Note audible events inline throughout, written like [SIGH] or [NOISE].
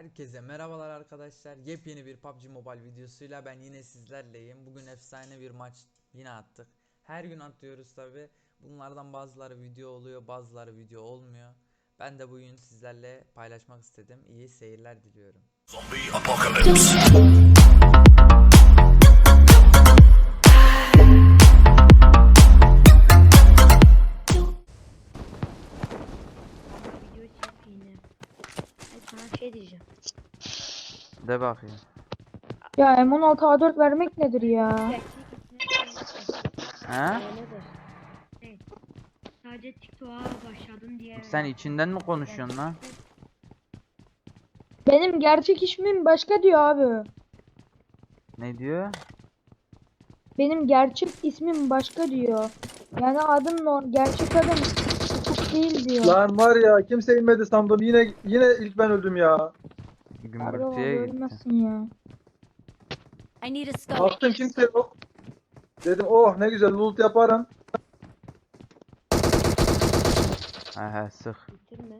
Herkese merhabalar arkadaşlar. Yepyeni bir PUBG Mobile videosuyla ben yine sizlerleyim. Bugün efsane bir maç yine attık. Her gün atıyoruz tabi. Bunlardan bazıları video oluyor, bazıları video olmuyor. Ben de bugün sizlerle paylaşmak istedim. İyi seyirler diliyorum. Zombie apocalypse. De bakayım. Ya M16 A4 vermek nedir ya? He? öyledir. Evet. Sadece TikTok'a başladım diye. Sen içinden mi konuşuyorsun lan? Benim gerçek ismim başka diyor abi. Ne diyor? Benim gerçek ismim başka diyor. Yani adım no- gerçek adım değil diyor. Lan var ya kimse inmedi sandım. Yine yine ilk ben öldüm ya. Gümbürtüye gitti. ölmezsin ya. I need a scope. Baktım kimse yok. Dedim oh ne güzel loot yaparım. He sık. Bitirme.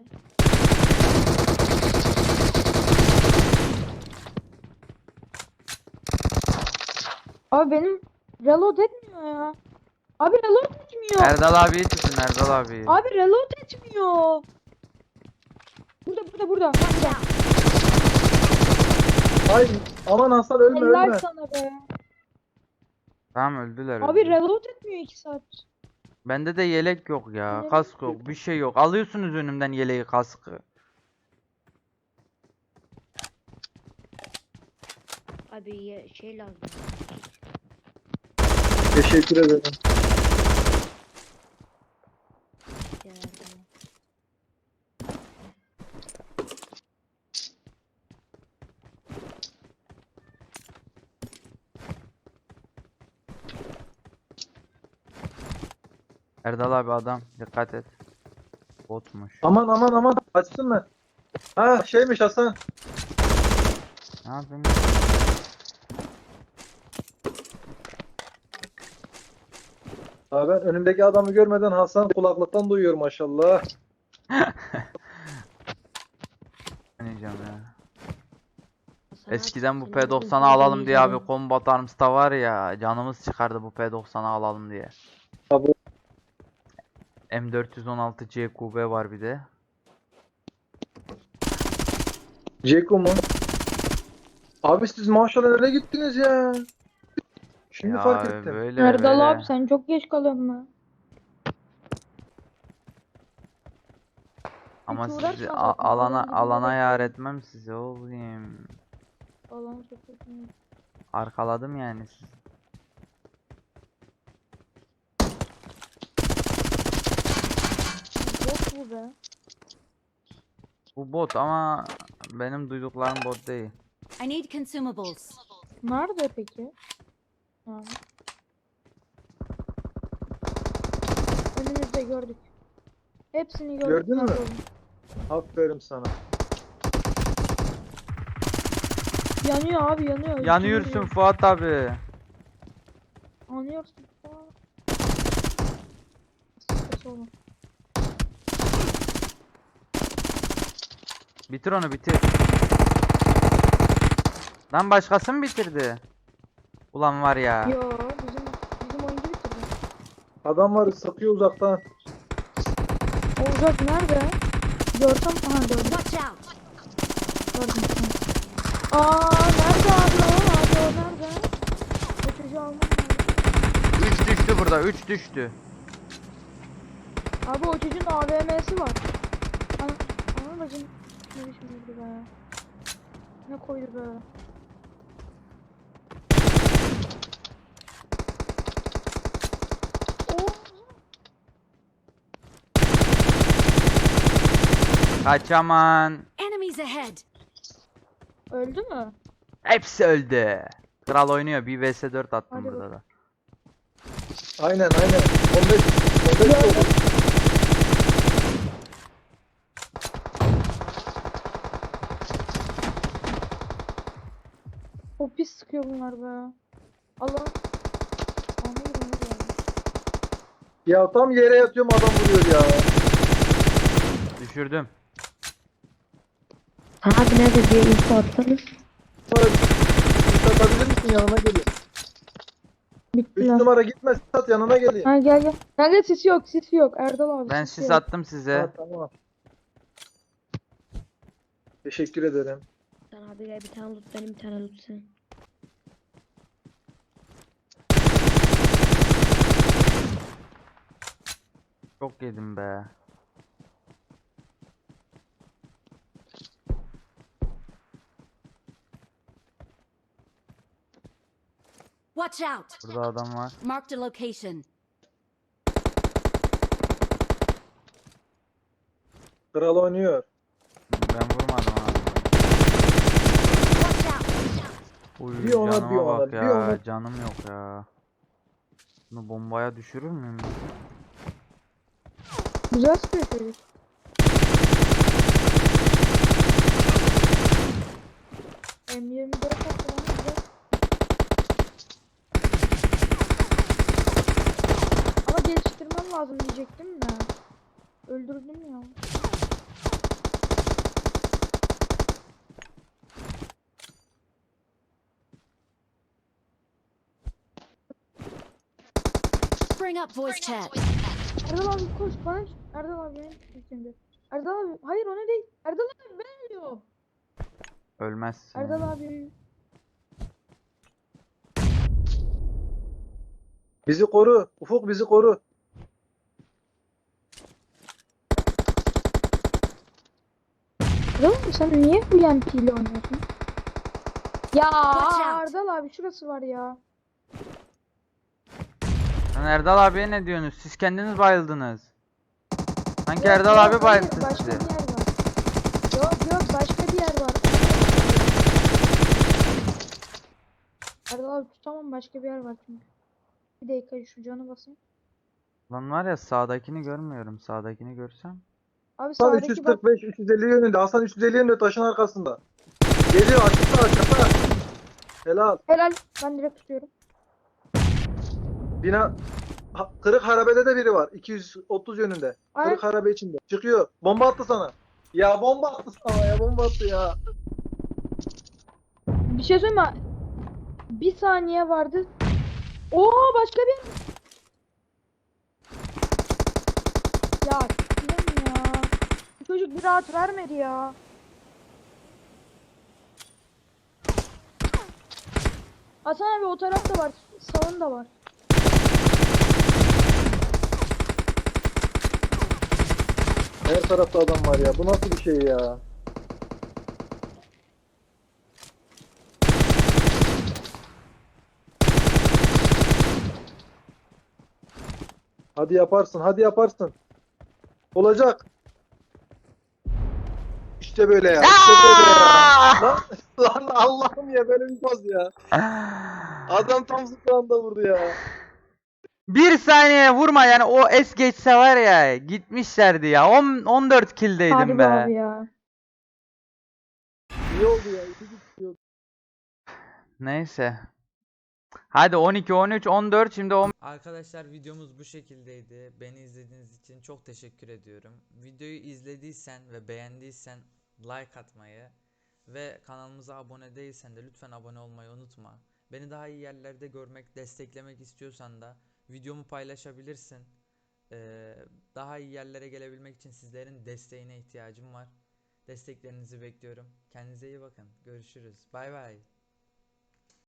Abi benim reload etmiyor ya. Abi reload etmiyor. Erdal abiyi tutun Erdal abi. Abi reload etmiyor. Burada burada burada. Ha, burada. Ay aman Hasan ölme Helal ölme. sana be. Tamam öldüler. Abi reload etmiyor 2 saat. Bende de yelek yok ya. Yelek Kask yok. Bir şey yok. Alıyorsunuz önümden yeleği kaskı. Abi ye- şey lazım. Teşekkür ederim. Yardım. Erdal abi adam. Dikkat et. Botmuş. Aman aman aman açsın mı? Ha şeymiş Hasan. Ne yapayım? Ha ben önümdeki adamı görmeden Hasan kulaklıktan duyuyor maşallah. [LAUGHS] Ne diyeceğim ya. Eskiden bu senin P90'ı hızlı alalım diye abi. Combat Arms'ta var ya canımız çıkardı bu P90'ı alalım diye. Tabii. M416 CQB var bir de. Ceko mu? Abi siz maşallah nereye gittiniz ya? Şimdi ya fark ettim. böyle Erdal böyle. abi sen çok geç kalıyorsun be. Ama Hiç sizi uğraşma a- zaten, alana alana yar etmem sizi oğlum. Falan sokuyorsun. Arkaladım yani sizi. Bot bu be. Bu bot ama benim duyduklarım bot değil. I need consumables. Nerede peki? Ha. Önümüzde gördük. Hepsini gördük. Gördün mü? nasıl? Aferin sana. Yanıyor abi yanıyor. Yanıyorsun Yanıyor. Fuat abi. Anlıyorsun. Aa. Ses olma. Bitir onu bitir. Lan başkası mı bitirdi? Ulan var ya. Yo bizim bizim oyuncu bitirdi. Adam var sıkıyor uzaktan. Olacak nerede? Görsem aha gördüm. Watch out. Gördüm. Aa nerede abi o? Abi o nerede? O almam lazım. 3 düştü burada 3 düştü. Abi o çocuğun AVM'si var. Ana, ana bacım ne biçim vurdu be. Ne koydu be. Kaçaman. Enemies ahead. öldü mü? Hepsi öldü. Kral oynuyor. Bir vs 4 attım Hadi burada da. Aynen aynen. 15 15 oldu. O sıkıyor bunlar be. Allah. Ya tam yere yatıyorum adam vuruyor ya. Düşürdüm. Abi nerede diye info atsanız. Satabilir misin yanına geleyim. 3 Bittiler. numara gitme sat yanına geleyim. Ha gel gel. Kanka sesi yok sesi yok. Erdal abi Ben sis yok. attım size. Ha, tamam. Teşekkür ederim. Sen abi gel bir tane loot benim bir tane loot sen. Çok yedim be. Watch out! Burada adam var. Marked a location. Kral oynuyor. Ben vurmadım abi. Uy Bir ona, canıma bir ona, bak bir ya. ona. Canım yok ya. Bunu bombaya düşürür müyüm? Güzel sıkıyor çocuk. M24 attı lan güzel. Ama geliştirmem lazım diyecektim de. Öldürdüm ya. Bring up voice chat. Erdal abi koş bana. Erdal abi beni tut şimdi. Erdal abi hayır o ne değil. Erdal abi ben ölüyorum. Ölmezsin. Erdal abi. Bizi koru. Ufuk bizi koru. Erdal abi sen niye bu UMP ile oynuyorsun? Ya. Erdal abi şurası var ya. Lan Erdal abiye ne diyorsunuz? Siz kendiniz bayıldınız. Yok, Erdal abi bayıldı Başka sizi. bir yer var. Yok yok başka bir yer var. Erdal abi tutamam başka bir yer var çünkü. Bir dakika şu canı basayım. Lan var ya sağdakini görmüyorum. Sağdakini görsem. Abi Hasan sağdaki bak 345 350 yönünde. Hasan 350 yönünde taşın arkasında. Geliyor açıkta açıkta. Helal. helal ben direkt tutuyorum. Bina ha, kırık harabede de biri var. 230 yönünde. Ay Kırık harabe içinde. Çıkıyor. Bomba attı sana. Ya bomba attı sana ya bomba attı ya. bir şey söyleyeyim mi? Bir saniye vardı. Oo başka bir Ya ya? Bu çocuk bir rahat vermedi ya. Hasan abi o tarafta var. Sağın da var. Her tarafta adam var ya. Bu nasıl bir şey ya? Hadi yaparsın, hadi yaparsın. Olacak. İşte böyle ya. İşte böyle ya. Lan, [LAUGHS] lan Allah'ım ya böyle bir poz ya. [LAUGHS] Adam tam zıplağında vurdu ya. Bir saniye vurma yani o es geçse var ya gitmişlerdi ya. 10 14 killdeydim Harbi be. abi ya. İyi oldu ya. iyi. Neyse. Hadi 12 13 14 şimdi 10 Arkadaşlar videomuz bu şekildeydi. Beni izlediğiniz için çok teşekkür ediyorum. Videoyu izlediysen ve beğendiysen like atmayı ve kanalımıza abone değilsen de lütfen abone olmayı unutma. Beni daha iyi yerlerde görmek, desteklemek istiyorsan da videomu paylaşabilirsin. Ee, daha iyi yerlere gelebilmek için sizlerin desteğine ihtiyacım var. Desteklerinizi bekliyorum. Kendinize iyi bakın. Görüşürüz. Bay bay.